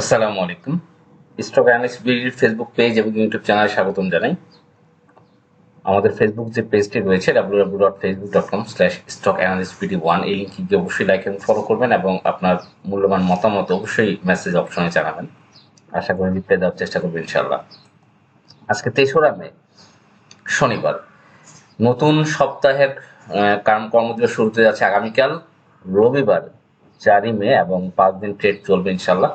আসসালামু আলাইকুম। Stock analyst বিডির ফেসবুক পেজ এবং ইউটিউব চ্যানেলে স্বাগতম জানাই। আমাদের ফেসবুক যে পেজটি রয়েছে W W dot Facebook dot com slash stock analyst BD one এই লিঙ্কে গিয়ে অবশ্যই লাইক এবং ফলো করবেন এবং আপনার মূল্যবান মতামত অবশ্যই মেসেজ অপশনে জানাবেন। আশা করি রিপ্লাই দেওয়ার চেষ্টা করবেন ইনশাল্লাহ আজকে তেসরা মে, শনিবার। নতুন সপ্তাহের কাম, কর্মদিবস শুরুতে যাচ্ছে আগামীকাল। রবিবার, চারই মে এবং পাঁচ দিন ট্রেড চলবে ইনশাল্লাহ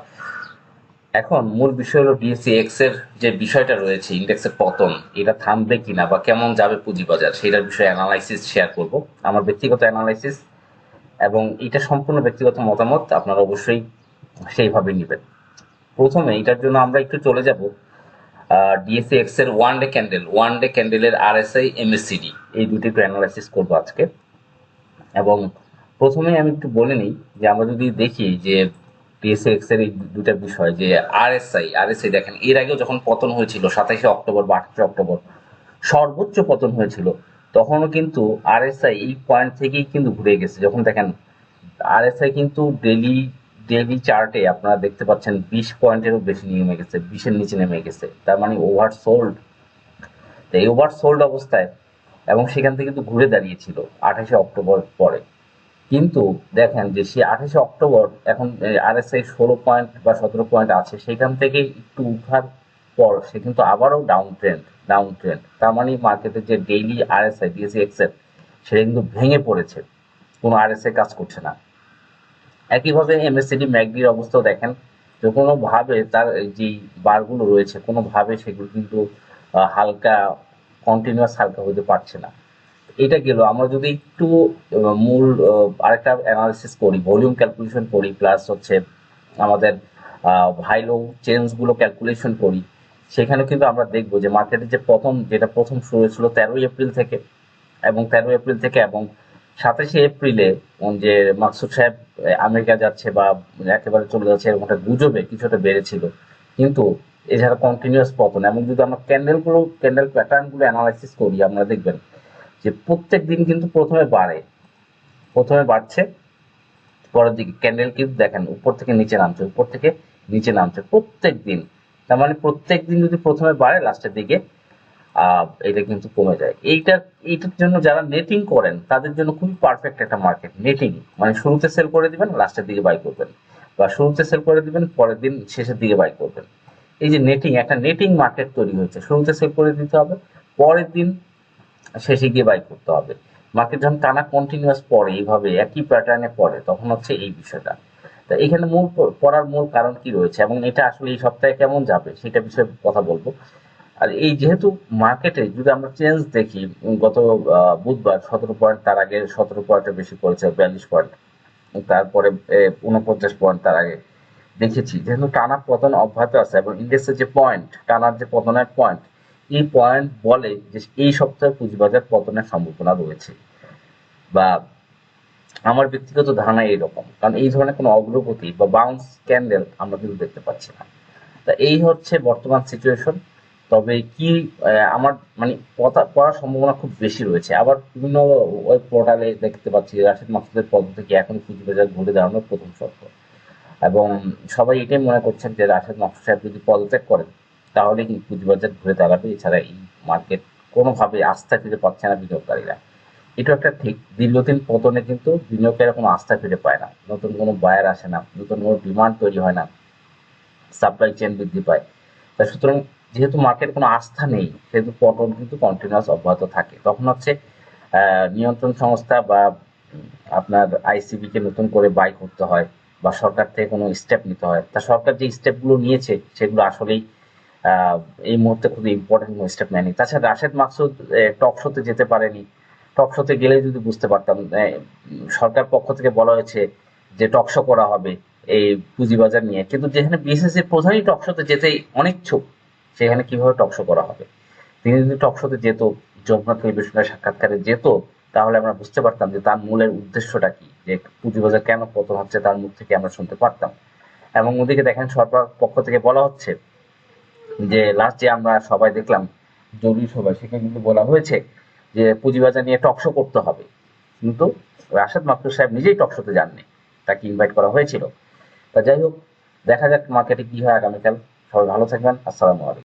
এখন মূল বিষয় হলো ডিএসসি এক্সের যে বিষয়টা রয়েছে ইন্ডেক্সের পতন, এটা থামবে কিনা বা কেমন যাবে পুঁজিবাজার, সেটার বিষয়ে অ্যানালাইসিস শেয়ার করব। আমার ব্যক্তিগত অ্যানালাইসিস এবং এটা সম্পূর্ণ ব্যক্তিগত মতামত, আপনারা অবশ্যই সেইভাবে নেবেন। প্রথমে এটার জন্য আমরা একটু চলে যাব ডিএসসি এক্সের one day candle one day ক্যান্ডেলের RSI MSCD এই দুটি একটু অ্যানালাইসিস করব আজকে। এবং প্রথমে আমি একটু বলে নিই যে আমরা যদি দেখি যে টিএসএক্স এর এই দুটা বিষয়, যে আরএসআই আরএসআই দেখেন, এর আগেও যখন পতন হয়েছিল, সাতাশে অক্টোবর বা অক্টোবর, সর্বোচ্চ পতন হয়েছিল, তখনও কিন্তু আরএসআই এই পয়েন্ট থেকেই কিন্তু ঘুরে গেছে। যখন দেখেন আরএসআই কিন্তু ডেলি ডেলি চার্টে আপনারা দেখতে পাচ্ছেন, বিশ পয়েন্টেরও বেশি নেমে গেছে, বিশের নিচে নেমে গেছে। তার মানে ওভার সোল্ড এই ওভার সোল্ড অবস্থায়, এবং সেখান থেকে কিন্তু ঘুরে দাঁড়িয়েছিল, আঠাশে অক্টোবর পরে। কিন্তু দেখেন যে সে আঠাশে অক্টোবর এখন আরএসআই ষোলো পয়েন্ট বা সতেরো পয়েন্ট আছে সেখান থেকে একটু উঠার পর সে কিন্তু আবারও ডাউন ট্রেন্ড ডাউন ট্রেন্ড তার মানে মার্কেটে যে ডেইলি আরএসআই ডিএসি এক্সেল সেটা কিন্তু ভেঙে পড়েছে। কোনো আর আরএসআই কাজ করছে না। একইভাবে এমএসসিডি ম্যাকডির অবস্থাও দেখেন, যে কোনোভাবে তার যেই বারগুলো রয়েছে, কোনোভাবে সেগুলো কিন্তু হালকা কন্টিনিউয়াস হালকা হতে পারছে না। এটা গেল আমরা যদি একটু মূল আরেকটা অ্যানালিসিস করি ভলিউম ক্যালকুলেশন করি প্লাস হচ্ছে আমাদের ভাইলো চেঞ্জগুলো ক্যালকুলেশন করি, সেখানে কিন্তু আমরা দেখব যে মার্কেটের যে প্রথম, যেটা প্রথম শুরু হয়েছিল তেরোই এপ্রিল থেকে এবং তেরোই এপ্রিল থেকে এবং সাতাশে এপ্রিলে যে মাকসুদ সাহেব আমেরিকা যাচ্ছে বা একেবারে চলে যাচ্ছে, এরকম একটা গুজবে কিছুটা বেড়েছিল। কিন্তু এছাড়া কন্টিনিউয়াস পতন এবং যদি আমরা ক্যান্ডেলগুলো ক্যান্ডেল প্যাটার্নগুলো অ্যানালাইসিস করি আমরা দেখবেন যে প্রত্যেক দিন কিন্তু প্রথমে বাড়ে। প্রথমে বাড়ছে, পরের দিকে ক্যান্ডেল কিন্তু দেখেন উপর থেকে নিচে নামছে, উপর থেকে নিচে নামছে প্রত্যেক দিন। তার মানে প্রত্যেক দিন যদি প্রথমে বাড়ে লাস্টের দিকে এটা কিন্তু কমে যায়। এইটা, এইটার জন্য যারা নেটিং করেন, তাদের জন্য খুবই পারফেক্ট একটা মার্কেট নেটিং মানে শুরুতে সেল করে দিবেন লাস্টের দিকে বাই করবেন। বা শুরুতে সেল করে দিবেন, পরের দিন শেষের দিকে বাই করবেন। এই যে নেটিং একটা নেটিং মার্কেট তৈরি হয়েছে। শুরুতে সেল করে দিতে হবে, পরের দিন শেষে গিয়ে বাই করতে হবে। মার্কেট যখন টানা কন্টিনিউয়াস পড়ে, এইভাবে একই প্যাটার্নে পড়ে, তখন হচ্ছে এই বিষয়টা। তা এখানে মূল পড়ার মূল কারণ কি রয়েছে এবং এটা আসলে এই সপ্তাহে কেমন যাবে, সেটা বিষয়ে কথা বলব। আর এই যেহেতু মার্কেটে যদি আমরা চেঞ্জ দেখি গত বুধবার সতেরো পয়েন্ট তার আগে সতেরো পয়েন্টের বেশি করেছে, বিয়াল্লিশ পয়েন্ট তারপরে উনপঞ্চাশ পয়েন্ট তার আগে দেখেছি। যেহেতু টানা পতন অব্যাহত আছে এবং ইন্ডেক্সের যে পয়েন্ট টানার যে পতনের পয়েন্ট এই পয়েন্ট বলে যে এই সপ্তাহে পুঁজিবাজার পতনের সম্ভাবনা রয়েছে? বা আমার ব্যক্তিগত ধারণা এইরকম, কারণ এই ধরনের কোনো অগ্রগতি বা বাউন্স ক্যান্ডেল আমরা কিন্তু দেখতে পাচ্ছি না। তা এই হচ্ছে বর্তমান সিচুয়েশন তবে কি আমার মানে পড়ার সম্ভাবনা খুব বেশি রয়েছে। আবার বিভিন্ন ওয়েব পোর্টালে দেখতে পাচ্ছি রাশিদ মাকসুদের পদ থেকে এখন পুঁজিবাজার ঘুরে দাঁড়ানোর প্রথম শর্ত। এবং সবাই এটাই মনে করছেন যে রাশেদ মাকসুদ সাহেব যদি পদত্যাগ করেন তাহলে কি পুঁজিবাজার ঘুরে দাঁড়াবে? এছাড়া এই মার্কেট কোনোভাবে আস্থা ফিরে পাচ্ছে না বিনিয়োগকারীরা। এটা একটা ঠিক, দীর্ঘদিন পতনে কিন্তু বিনিয়োগকারীরা কোনো আস্থা ফিরে পায় না। নতুন কোনো বায়ার আসে না, নতুন কোনো ডিমান্ড তৈরি হয় না সাপ্লাই চেন বৃদ্ধি পায়। তা সুতরাং যেহেতু মার্কেট কোনো আস্থা নেই, সেহেতু পতন কিন্তু কন্টিনিউয়াস অব্যাহত থাকে। তখন হচ্ছে নিয়ন্ত্রণ সংস্থা বা আপনার আইসিবি কে নতুন করে বাই করতে হয় বা সরকার থেকে কোনো স্টেপ নিতে হয়। তা সরকার যে স্টেপগুলো নিয়েছে, সেগুলো আসলেই এই মুহূর্তে খুবই ইম্পর্টেন্ট স্টেপ নেয়নি। তাছাড়া রাশেদ মাকসুদ টক শোতে যেতে পারেনি। টক শোতে গেলে যদি বুঝতে পারতাম সরকার পক্ষ থেকে বলা হয়েছে যে টক শো করা হবে এই পুঁজিবাজার নিয়ে। কিন্তু যেখানে বিএসএসসি প্রধানই টক শোতে যেতে অনিচ্ছুক, সেখানে কীভাবে টক শো করা হবে? তিনি যদি টক শোতে যেত যমুনা টেলিভিশনের সাক্ষাৎকারে যেত, তাহলে আমরা বুঝতে পারতাম যে তার মূলের উদ্দেশ্যটা কি, যে পুঁজিবাজার কেন পতন হচ্ছে, তার মুখ থেকে আমরা শুনতে পারতাম। এবং ওদিকে দেখেন সরকার পক্ষ থেকে বলা হচ্ছে যে লাস্ট যে আমরা সবাই দেখলাম জরুরি সভা সেখানে কিন্তু বলা হয়েছে যে পুঁজিবাজার নিয়ে টকশো করতে হবে। কিন্তু রাশেদ মাকরু সাহেব নিজেই টকশোতে যাননি, তাকে ইনভাইট করা হয়েছিল। তা যাই হোক, দেখা যাক মার্কেটে কি হয় আগামীকাল। সবাই ভালো থাকবেন, আসসালামু আলাইকুম।